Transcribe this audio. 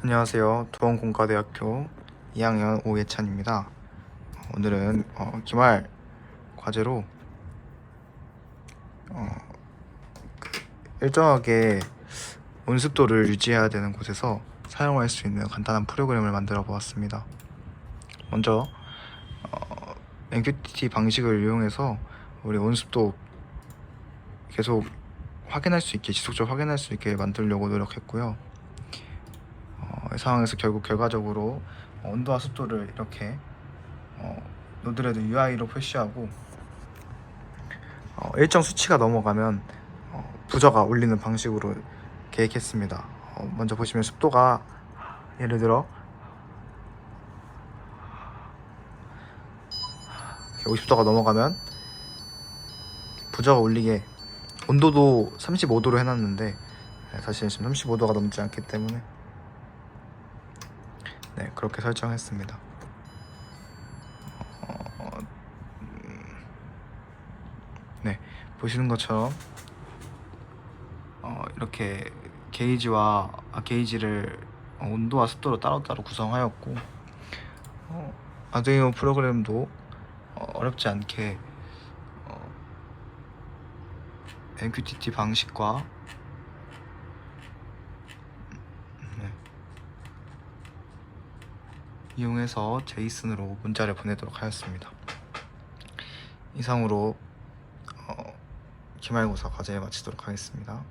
안녕하세요. 도원공과대학교 2학년 오예찬입니다. 오늘은 어, 기말 과제로 어, 그 일정하게 온습도를 유지해야 되는 곳에서 사용할 수 있는 간단한 프로그램을 만들어 보았습니다. 먼저 어, MQTT 방식을 이용해서 우리 온습도 계속 확인할 수 있게 지속적으로 확인할 수 있게 만들려고 노력했고요. 어, 이 상황에서 결국 결과적으로 온도와 습도를 이렇게 어, 노드레드 UI로 표시하고 어, 일정 수치가 넘어가면 어, 부저가 울리는 방식으로 계획했습니다. 어, 먼저 보시면 습도가 예를 들어 50도가 넘어가면 부저가 울리게 온도도 35도로 해놨는데 네, 사실 지금 35도가 넘지 않기 때문에 네 그렇게 설정했습니다. 어, 음, 네 보시는 것처럼 어, 이렇게 게이지와 아, 게이지를 온도와 습도로 따로따로 구성하였고 어, 아두이노 프로그램도 어, 어렵지 않게 어, MQTT 방식과 네. 이용해서 제이슨으로 문자를 보내도록 하였습니다. 이상으로 어, 기말고사 과제 마치도록 하겠습니다.